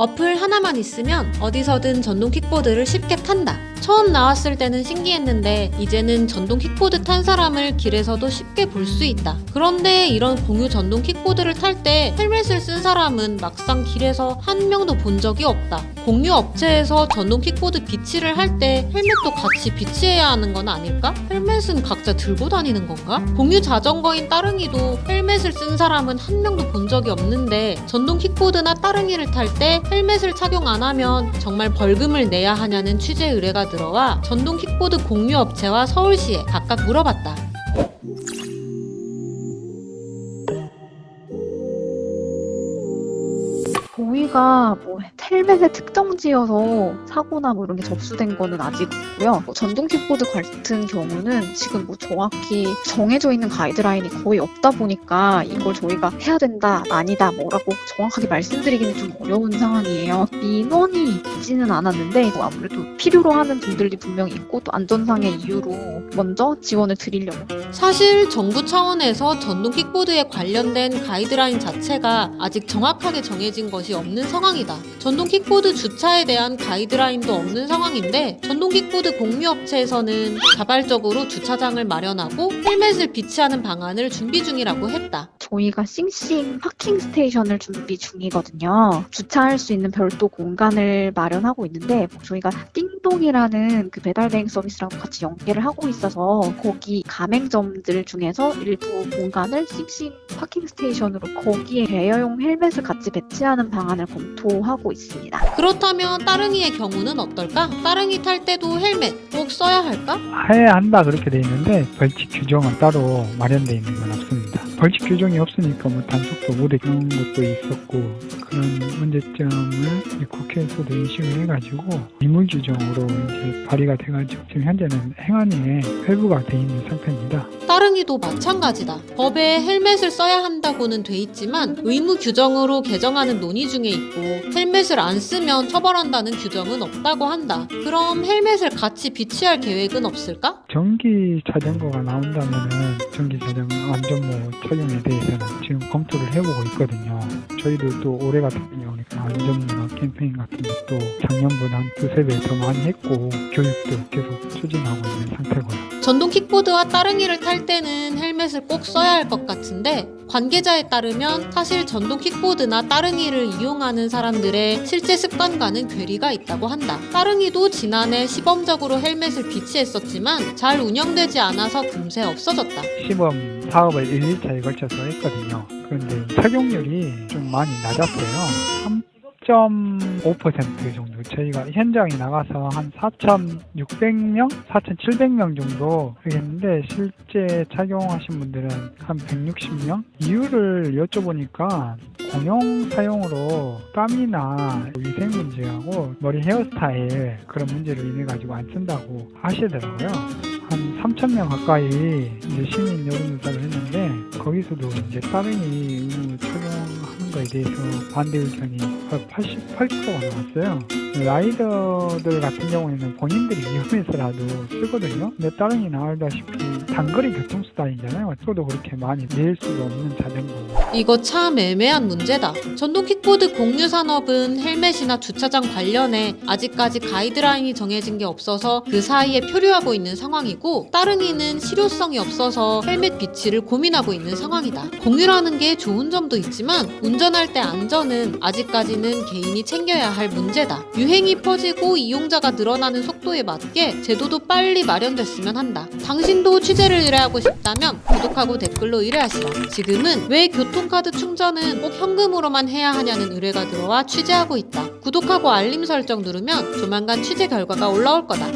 어플 하나만 있으면 어디서든 전동 킥보드를 쉽게 탄다. 처음 나왔을 때는 신기했는데 이제는 전동 킥보드 탄 사람을 길에서도 쉽게 볼 수 있다. 그런데 이런 공유 전동 킥보드를 탈 때 헬멧을 쓴 사람은 막상 길에서 한 명도 본 적이 없다. 공유 업체에서 전동 킥보드 비치를 할 때 헬멧도 같이 비치해야 하는 건 아닐까? 헬멧은 각자 들고 다니는 건가? 공유 자전거인 따릉이도 헬멧을 쓴 사람은 한 명도 본 적이 없는데 전동 킥보드나 따릉이를 탈때 헬멧을 착용 안 하면 정말 벌금을 내야 하냐는 취재 의뢰가 들어와 전동 킥보드 공유 업체와 서울시에 각각 물어봤다. 저희가 뭐 헬멧에 특정지어서 사고나 뭐 이런 게 접수된 거는 아직 없고요. 뭐 전동 킥보드 같은 경우는 지금 뭐 정확히 정해져 있는 가이드라인이 거의 없다 보니까 이걸 저희가 해야 된다, 아니다, 뭐라고 정확하게 말씀드리기는 좀 어려운 상황이에요. 민원이 있지는 않았는데 뭐 아무래도 필요로 하는 분들이 분명히 있고 또 안전상의 이유로 먼저 지원을 드리려고 사실 정부 차원에서 전동 킥보드에 관련된 가이드라인 자체가 아직 정확하게 정해진 것이 없는 상황이다. 전동 킥보드 주차에 대한 가이드라인도 없는 상황인데 전동 킥보드 공유업체에서는 자발적으로 주차장을 마련하고 헬멧을 비치하는 방안을 준비 중이라고 했다. 저희가 싱싱 파킹 스테이션을 준비 중이거든요. 주차할 수 있는 별도 공간을 마련하고 있는데 뭐 저희가 띵동이라는 그 배달 대행 서비스랑 같이 연계를 하고 있어서 거기 가맹점들 중에서 일부 공간을 싱싱 파킹 스테이션으로 거기에 대여용 헬멧을 같이 배치하는 방안을 검토하고 있습니다. 그렇다면 따릉이의 경우는 어떨까? 따릉이 탈 때도 헬멧 꼭 써야 할까? 해야 한다 그렇게 돼 있는데 벌칙 규정은 따로 마련돼 있는 건 없습니다. 벌칙 규정이 없으니까 뭐 단속도 못해 그런 것도 있었고 그런 문제점을 국회에서도 인식을 해가지고 의무 규정으로 이제 발의가 돼가지고 지금 현재는 행안위에 회부가 돼 있는 상태입니다. 따릉이도 마찬가지다. 법에 헬멧을 써야 한다고는 돼 있지만 의무 규정으로 개정하는 논의 중에 있고 헬멧을 안 쓰면 처벌한다는 규정은 없다고 한다. 그럼 헬멧을 같이 비치할 계획은 없을까? 전기 자전거가 나온다면은 전기 자전거 안전모 착용에 대해서는 지금 검토를 해보고 있거든요. 저희도 또 올해 같은 경우니까 안전문화 캠페인 같은 것도 작년보다 한 두세 배 더 많이 했고 교육도 계속 추진하고 있는 상태고요. 전동 킥보드와 따릉이를 탈 때는 헬멧을 꼭 써야 할 것 같은데 관계자에 따르면 사실 전동 킥보드나 따릉이를 이용하는 사람들의 실제 습관과는 괴리가 있다고 한다. 따릉이도 지난해 시범적으로 헬멧을 비치했었지만 잘 운영되지 않아서 금세 없어졌다. 시범 사업을 1, 2차에 걸쳐서 했거든요. 그런데 착용률이 좀 많이 낮았어요. 3.5% 정도 저희가 현장에 나가서 한 4,600명, 4,700명 정도 했는데 실제 착용하신 분들은 한 160명? 이유를 여쭤보니까 공용 사용으로 땀이나 위생 문제하고 머리 헤어스타일 그런 문제로 인해 가지고 안 쓴다고 하시더라고요. 한 3,000명 가까이 이제 시민 여론조사를 했는데 거기서도 이제 따릉이 의무 착용하는 거에 대해서 반대 의견이 88%가 나왔어요. 라이더들 같은 경우에는 본인들이 위험해서라도 쓰거든요. 근데 따릉이나 알다시피 단거리 교통수단이잖아요. 저도 그렇게 많이 낼 수도 없는 자전거고. 이거 참 애매한 문제다. 전동 킥보드 공유 산업은 헬멧이나 주차장 관련해 아직까지 가이드라인이 정해진 게 없어서 그 사이에 표류하고 있는 상황이고 따릉이는 실효성이 없어서 헬멧 비치를 고민하고 있는 상황이다. 공유라는 게 좋은 점도 있지만 운전할 때 안전은 아직까지는 개인이 챙겨야 할 문제다. 유행이 퍼지고 이용자가 늘어나는 속도에 맞게 제도도 빨리 마련됐으면 한다. 당신도 취재를 의뢰하고 싶다면 구독하고 댓글로 의뢰하시라. 지금은 왜 교통카드 충전은 꼭 현금으로만 해야 하냐는 의뢰가 들어와 취재하고 있다. 구독하고 알림 설정 누르면 조만간 취재 결과가 올라올 거다.